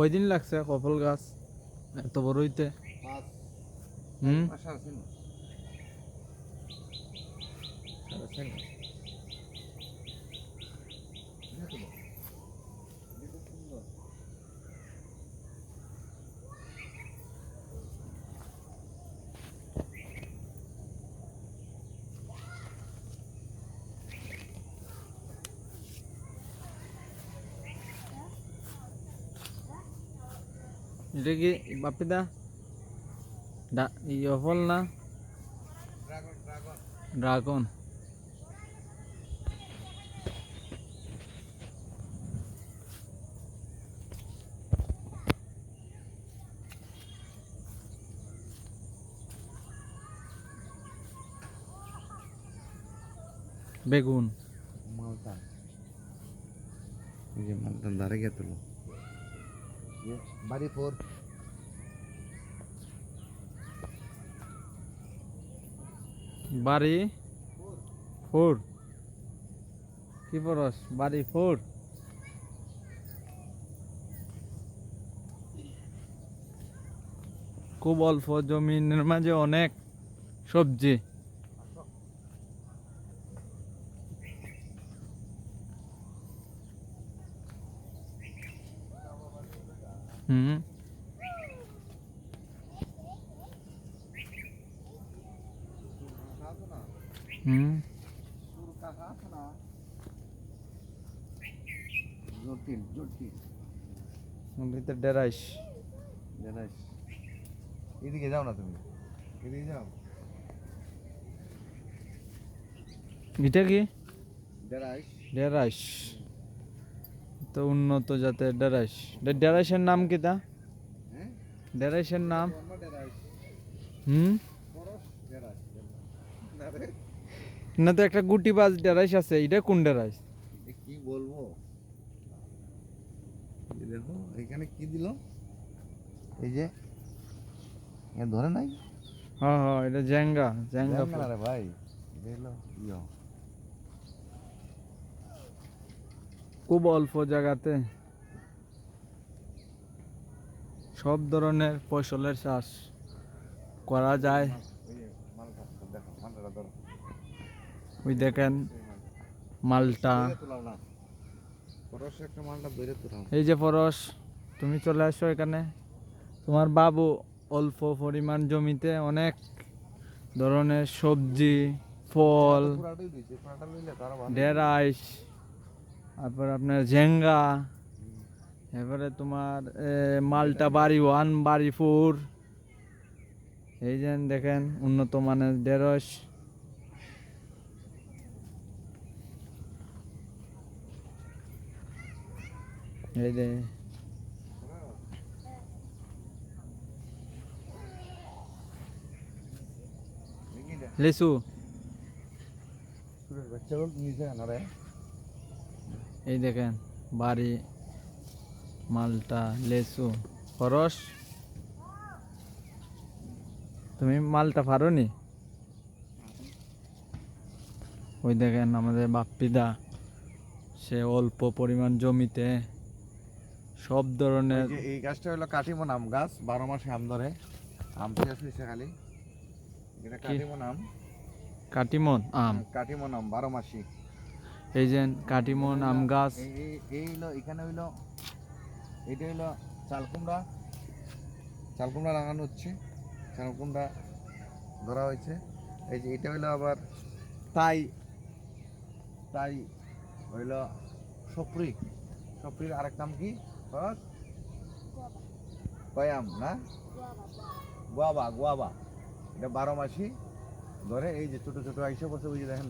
কয়দিন লাগছে কফল গাছ? এত বড় হইতে? হুম? এটা কি বাপিদা ডা ইয়ে না ড্রাগন বেগুন মালটা এই যে মালটা দাঁড়ে গিয়ে তুলো বাড়ি ফোর। বাড়ি ফোর। কি পরস বাড়ি ফোর। খুব অল্প জমিনের মাঝে অনেক সবজি। হুম হুম জটিল জটিল। ভিতর ডেরাইস এদিকে যাও না তুমি। এদিকে যাও। এটা কি? ডেরাইস ডেরাইস তো উন্নত জাতের ডেরাইস ডেরাইসের নাম কি তা? হ্যাঁ? ডেরাইসের নাম? অন্য ডেরাইস হুম? পরশ ডেরাইস না রে না তো একটা গুটি বাজ ডেরাইস আছে এটা কোন ডেরাইস এ কি বলব? এই দেখো এখানে কি দিল এই যে এ ধরে নাই? হ্যাঁ হ্যাঁ এটা জেঙ্গা জেঙ্গা জানবে না রে ভাই দেখল ইয়ো। খুব অল্প জায়গাতে সব ধরনের ফসলের চাষ করা যায়। ওই দেখেন মালটা। এই যে পরশ তুমি চলে আসো এখানে। তোমার বাবু অল্প পরিমাণ জমিতে অনেক ধরনের সবজি ফল ডেরাইস তারপর আপনার ঝেঙ্গা এবারে তোমার মালটা বাড়ি ওয়ান, বাড়ি ফোর। এই যে দেখেন, উন্নত মানের ঢেঁড়স। এই যে। রে এই দেখেন বাড়ি মালটা লেচু খরস তুমি মালটা পারো নি ওই দেখেন আমাদের বাপ্পিদা সে অল্প পরিমাণ জমিতে সব ধরনের এই গাছটা হলো কাটিমন আম গাছ বারো মাসে আম ধরে। আম শেষ হয়েছে খালি। এটা? কাটিমন আম কাটিমন আম। কাটিমন আম বারো মাসি। এই যে কাটিমন আম গাছ। এই হইল এখানে হইল এটা হইল চালকুমড়া। চালকুমড়া লাগানো হচ্ছে চালকুমড়া ধরা হয়েছে। এই যে এটা হইল আবার তাই তাই হইল সপ্রি। সপ্রির আরেক নাম কি? বল? কয়াম না? গোয়াবা গোয়াবা এটা বারো মাসি ধরে এই যে ছোট ছোট আইসে বসে যে দেখেন